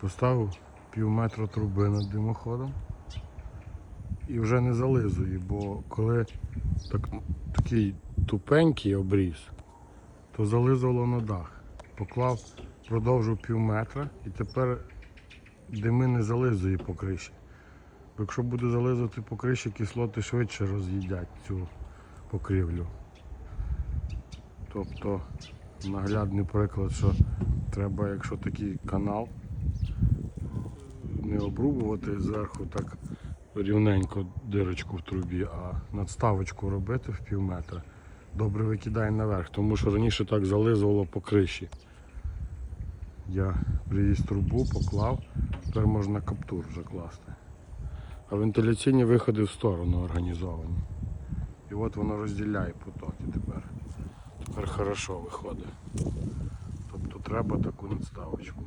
Поставив пів метра труби над димоходом і вже не зализую, бо коли так, такий тупенький обріз, то зализувало на дах. Поклав, продовжив пів метра і тепер дими не зализує по якщо буде зализувати по кислоти швидше роз'їдять цю покрівлю. Тобто наглядний приклад, що треба, якщо такий канал, не обрубувати зверху так рівненько дирочку в трубі, а надставочку робити в пів метра. Добре викидає наверх, тому що раніше так зализувало по криші. Я привіз трубу, поклав, тепер можна каптур вже класти. А вентиляційні виходи в сторону організовані. І от воно розділяє потоки тепер. Тепер хорошо виходить. Тобто треба таку надставочку.